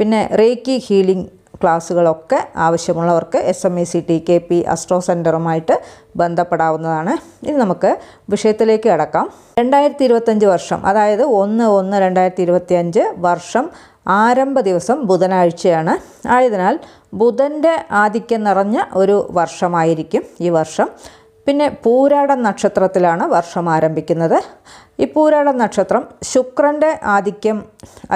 പിന്നെ reiki healing ക്ലാസ്സുകളൊക്കെ ആവശ്യമുള്ളവർക്ക് S M E C T K P astro സെന്ററുമായിട്ട് ബന്ധപ്പെടാവുന്നതാണ്. ഇനി നമുക്ക് വിഷയത്തിലേക്ക് കടക്കാം. രണ്ടായിരത്തി ഇരുപത്തഞ്ച് വർഷം അതായത് ഒന്ന് ഒന്ന് രണ്ടായിരത്തി ഇരുപത്തി അഞ്ച് വർഷം ആരംഭ ദിവസം ബുധനാഴ്ചയാണ്. ആയതിനാൽ ബുധന്റെ ആധിക്യം നിറഞ്ഞ ഒരു വർഷമായിരിക്കും ഈ വർഷം. പിന്നെ പൂരാട നക്ഷത്രത്തിലാണ് വർഷം ആരംഭിക്കുന്നത്. ഈ പൂരാട നക്ഷത്രം ശുക്രന്റെ ആധിക്യം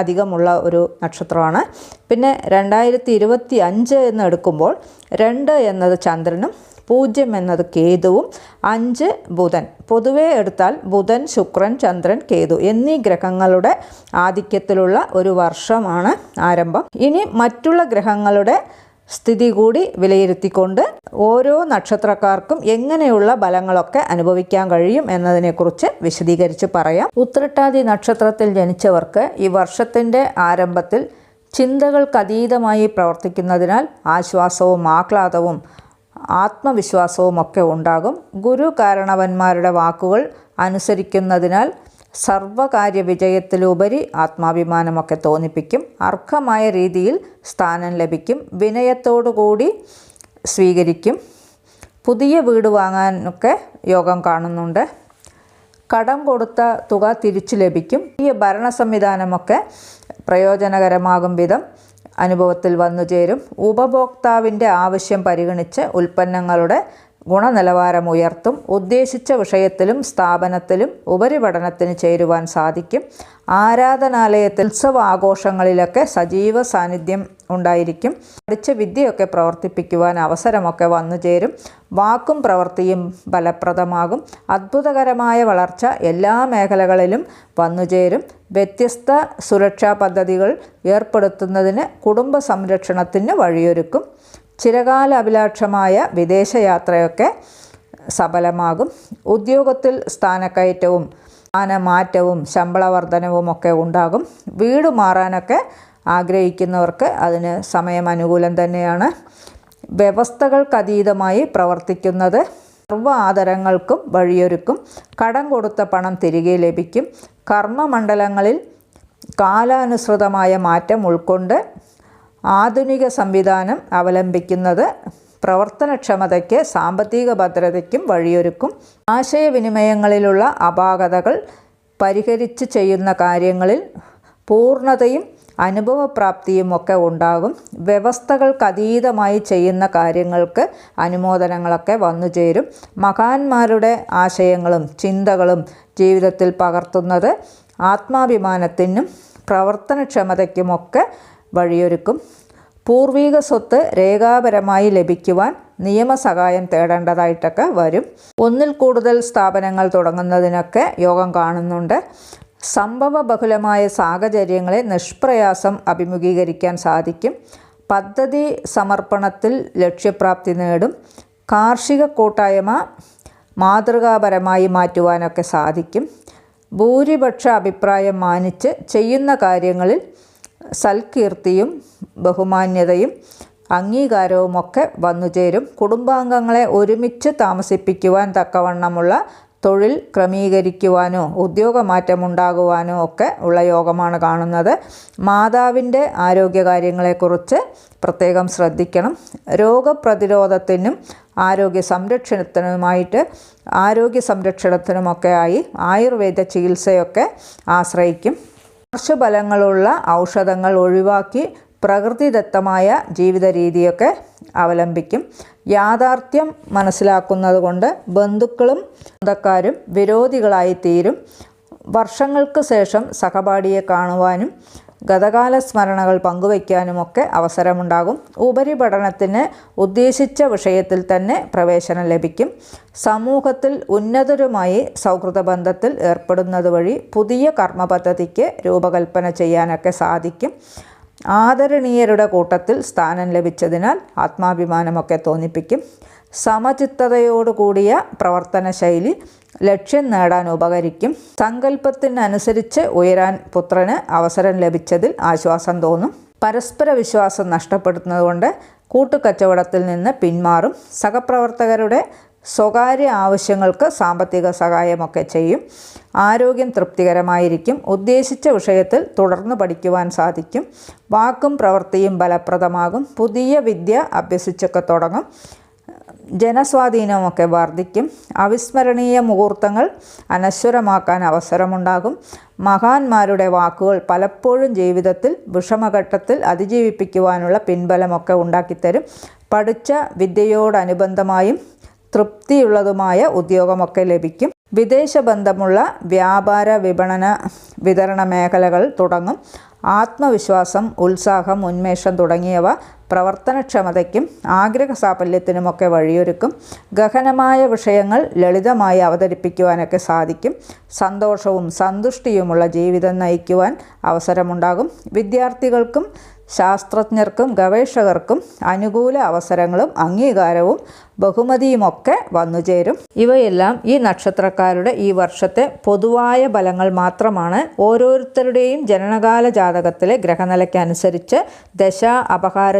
അധികമുള്ള ഒരു നക്ഷത്രമാണ്. പിന്നെ രണ്ടായിരത്തി ഇരുപത്തി അഞ്ച് എന്ന് എടുക്കുമ്പോൾ രണ്ട് എന്നത് ചന്ദ്രനും പൂജ്യം എന്നത് കേതുവും അഞ്ച് ബുധൻ. പൊതുവേ എടുത്താൽ ബുധൻ ശുക്രൻ ചന്ദ്രൻ കേതു എന്നീ ഗ്രഹങ്ങളുടെ ആധിക്യത്തിലുള്ള ഒരു വർഷമാണ് ആരംഭം. ഇനി മറ്റുള്ള ഗ്രഹങ്ങളുടെ സ്ഥിതി കൂടി വിലയിരുത്തിക്കൊണ്ട് ഓരോ നക്ഷത്രക്കാർക്കും എങ്ങനെയുള്ള ബലങ്ങളൊക്കെ അനുഭവിക്കാൻ കഴിയും എന്നതിനെക്കുറിച്ച് വിശദീകരിച്ച് പറയാം. ഉത്രട്ടാതി നക്ഷത്രത്തിൽ ജനിച്ചവർക്ക് ഈ വർഷത്തിന്റെ ആരംഭത്തിൽ ചിന്തകൾക്കതീതമായി പ്രവർത്തിക്കുന്നതിനാൽ ആശ്വാസവും ആഹ്ലാദവും ആത്മവിശ്വാസവും ഒക്കെ ഉണ്ടാകും. ഗുരു കാരണവന്മാരുടെ വാക്കുകൾ അനുസരിക്കുന്നതിനാൽ സർവകാര്യ വിജയത്തിലുപരി ആത്മാഭിമാനമൊക്കെ തോന്നിപ്പിക്കും. അർഹമായ രീതിയിൽ സ്ഥാനം ലഭിക്കും. വിനയത്തോടുകൂടി സ്വീകരിക്കും. പുതിയ വീട് വാങ്ങാനൊക്കെ യോഗം കാണുന്നുണ്ട്. കടം കൊടുത്ത തുക തിരിച്ചു ലഭിക്കും. ഈ ഭരണ സംവിധാനമൊക്കെ പ്രയോജനകരമാകും വിധം അനുഭവത്തിൽ വന്നു ചേരും. ഉപഭോക്താവിന്റെ ആവശ്യം പരിഗണിച്ച് ഉൽപ്പന്നങ്ങളുടെ ഗുണനിലവാരം ഉയർത്തും ഉദ്ദേശിച്ച വിഷയത്തിലും സ്ഥാപനത്തിലും ഉപരിപഠനത്തിന് ചേരുവാൻ സാധിക്കും. ആരാധനാലയത്തിൽ ഉത്സവ ആഘോഷങ്ങളിലൊക്കെ സജീവ സാന്നിധ്യം ഉണ്ടായിരിക്കും. പഠിച്ച വിദ്യയൊക്കെ പ്രവർത്തിപ്പിക്കുവാൻ അവസരമൊക്കെ വന്നു ചേരും. വാക്കും പ്രവൃത്തിയും ഫലപ്രദമാകും. അത്ഭുതകരമായ വളർച്ച എല്ലാ മേഖലകളിലും വന്നുചേരും വ്യത്യസ്ത സുരക്ഷാ പദ്ധതികൾ ഏർപ്പെടുത്തുന്നതിന് കുടുംബ സംരക്ഷണത്തിന് വഴിയൊരുക്കും. ചിരകാല അഭിലാഷമായ വിദേശയാത്രയൊക്കെ സഫലമാകും. ഉദ്യോഗത്തിൽ സ്ഥാനക്കയറ്റവും സ്ഥാനമാറ്റവും ശമ്പള വർധനവും ഒക്കെ ഉണ്ടാകും. വീട് മാറാനൊക്കെ ആഗ്രഹിക്കുന്നവർക്ക് അതിന് സമയം അനുകൂലം തന്നെയാണ്. വ്യവസ്ഥകൾക്കതീതമായി പ്രവർത്തിക്കുന്നത്. സർവ ആദരങ്ങൾക്കും വഴിയൊരുക്കും. കടം കൊടുത്ത പണം തിരികെ ലഭിക്കും. കർമ്മമണ്ഡലങ്ങളിൽ കാലാനുസൃതമായ മാറ്റം ഉൾക്കൊണ്ട് ആധുനിക സംവിധാനം അവലംബിക്കുന്നത് പ്രവർത്തനക്ഷമതയ്ക്ക് സാമ്പത്തിക ഭദ്രതയ്ക്കും വഴിയൊരുക്കും. ആശയവിനിമയങ്ങളിലുള്ള അപാകതകൾ പരിഹരിച്ച് ചെയ്യുന്ന കാര്യങ്ങളിൽ പൂർണതയും അനുഭവപ്രാപ്തിയും ഒക്കെ ഉണ്ടാകും. വ്യവസ്ഥകൾക്കതീതമായി ചെയ്യുന്ന കാര്യങ്ങൾക്ക് അനുമോദനങ്ങളൊക്കെ വന്നു ചേരും മഹാന്മാരുടെ ആശയങ്ങളും ചിന്തകളും ജീവിതത്തിൽ പകർത്തുന്നത് ആത്മാഭിമാനത്തിനും പ്രവർത്തനക്ഷമതയ്ക്കുമൊക്കെ വഴിയൊരുക്കും. പൂർവീക സ്വത്ത് രേഖാപരമായി ലഭിക്കുവാൻ നിയമസഹായം തേടേണ്ടതായിട്ടൊക്കെ വരും. ഒന്നിൽ കൂടുതൽ സ്ഥാപനങ്ങൾ തുടങ്ങുന്നതിനൊക്കെ യോഗം കാണുന്നുണ്ട്. സംഭവ ബഹുലമായ സാഹചര്യങ്ങളെ നിഷ്പ്രയാസം അഭിമുഖീകരിക്കാൻ സാധിക്കും. പദ്ധതി സമർപ്പണത്തിൽ ലക്ഷ്യപ്രാപ്തി നേടും. കാർഷിക കൂട്ടായ്മ മാതൃകാപരമായി മാറ്റുവാനൊക്കെ സാധിക്കും. ഭൂരിപക്ഷ അഭിപ്രായം മാനിച്ച് ചെയ്യുന്ന കാര്യങ്ങളിൽ സൽകീർത്തിയും ബഹുമാന്യതയും അംഗീകാരവുമൊക്കെ വന്നുചേരും. കുടുംബാംഗങ്ങളെ ഒരുമിച്ച് താമസിപ്പിക്കുവാൻ തക്കവണ്ണമുള്ള തൊഴിൽ ക്രമീകരിക്കുവാനോ ഉദ്യോഗമാറ്റമുണ്ടാകുവാനോ ഒക്കെ ഉള്ള യോഗമാണ് കാണുന്നത്. മാതാവിന്റെ ആരോഗ്യകാര്യങ്ങളെക്കുറിച്ച് പ്രത്യേകം ശ്രദ്ധിക്കണം. രോഗപ്രതിരോധത്തിനും ആരോഗ്യ സംരക്ഷണത്തിനുമായിട്ട് ആരോഗ്യ സംരക്ഷണത്തിനുമൊക്കെ ആയി ആയുർവേദ ചികിത്സയൊക്കെ ആശ്രയിക്കും. പാർശ്വഫലങ്ങളുള്ള ഔഷധങ്ങൾ ഒഴിവാക്കി പ്രകൃതിദത്തമായ ജീവിത രീതിയൊക്കെ അവലംബിക്കും. യാഥാർത്ഥ്യം മനസ്സിലാക്കുന്നത് കൊണ്ട് ബന്ധുക്കളും സ്വന്തക്കാരും വിരോധികളായി തീരും വർഷങ്ങൾക്ക് ശേഷം സഹപാഠിയെ കാണുവാനും ഗതകാല സ്മരണകൾ പങ്കുവയ്ക്കാനുമൊക്കെ അവസരമുണ്ടാകും. ഉപരിപഠനത്തിന് ഉദ്ദേശിച്ച വിഷയത്തിൽ തന്നെ പ്രവേശനം ലഭിക്കും. സമൂഹത്തിൽ ഉന്നതരുമായി സൗഹൃദ ബന്ധത്തിൽ ഏർപ്പെടുന്നത് വഴി പുതിയ കർമ്മപദ്ധതിക്ക് രൂപകൽപ്പന ചെയ്യാനൊക്കെ സാധിക്കും. ആദരണീയരുടെ കൂട്ടത്തിൽ സ്ഥാനം ലഭിച്ചതിനാൽ ആത്മാഭിമാനമൊക്കെ തോന്നിപ്പിക്കും. സമചിത്തതയോടുകൂടിയ പ്രവർത്തന ശൈലി ലക്ഷ്യം നേടാൻ ഉപകരിക്കും. സങ്കല്പത്തിനനുസരിച്ച് ഉയരാൻ പുത്രന് അവസരം ലഭിച്ചതിൽ ആശ്വാസം തോന്നും. പരസ്പര വിശ്വാസം നഷ്ടപ്പെടുന്നതുകൊണ്ട് കൂട്ടുകച്ചവടത്തിൽ നിന്ന് പിന്മാറും. സഹപ്രവർത്തകരുടെ സ്വകാര്യ ആവശ്യങ്ങൾക്ക് സാമ്പത്തിക സഹായമൊക്കെ ചെയ്യും. ആരോഗ്യം തൃപ്തികരമായിരിക്കും. ഉദ്ദേശിച്ച വിഷയത്തിൽ തുടർന്ന് പഠിക്കുവാൻ സാധിക്കും. വാക്കും പ്രവൃത്തിയും ഫലപ്രദമാകും. പുതിയ വിദ്യ അഭ്യസിച്ചൊക്കെ തുടങ്ങും. ജനസ്വാധീനമൊക്കെ വർദ്ധിക്കും. അവിസ്മരണീയ മുഹൂർത്തങ്ങൾ അനശ്വരമാക്കാൻ അവസരമുണ്ടാകും. മഹാന്മാരുടെ വാക്കുകൾ പലപ്പോഴും ജീവിതത്തിൽ വിഷമഘട്ടത്തിൽ അതിജീവിപ്പിക്കുവാനുള്ള പിൻബലമൊക്കെ ഉണ്ടാക്കിത്തരും. പഠിച്ച വിദ്യയോടനുബന്ധമായും തൃപ്തിയുള്ളതുമായ ഉദ്യോഗമൊക്കെ ലഭിക്കും. വിദേശ ബന്ധമുള്ള വ്യാപാര വിപണന വിതരണ മേഖലകൾ തുടങ്ങും. ആത്മവിശ്വാസം ഉത്സാഹം ഉന്മേഷം തുടങ്ങിയവ പ്രവർത്തനക്ഷമതയ്ക്കും ആഗ്രഹ സാഫല്യത്തിനുമൊക്കെ വഴിയൊരുക്കും. ഗഹനമായ വിഷയങ്ങൾ ലളിതമായി അവതരിപ്പിക്കുവാനൊക്കെ സാധിക്കും. സന്തോഷവും സന്തുഷ്ടിയുമുള്ള ജീവിതം നയിക്കുവാൻ അവസരമുണ്ടാകും. വിദ്യാർത്ഥികൾക്കും ശാസ്ത്രജ്ഞർക്കും ഗവേഷകർക്കും അനുകൂല അവസരങ്ങളും അംഗീകാരവും ബഹുമതിയുമൊക്കെ വന്നുചേരും. ഇവയെല്ലാം ഈ നക്ഷത്രക്കാരുടെ ഈ വർഷത്തെ പൊതുവായ ഫലങ്ങൾ മാത്രമാണ്. ഓരോരുത്തരുടെയും ജനനകാല ജാതകത്തിലെ ഗ്രഹനിലയ്ക്കനുസരിച്ച് ദശ അപഹാര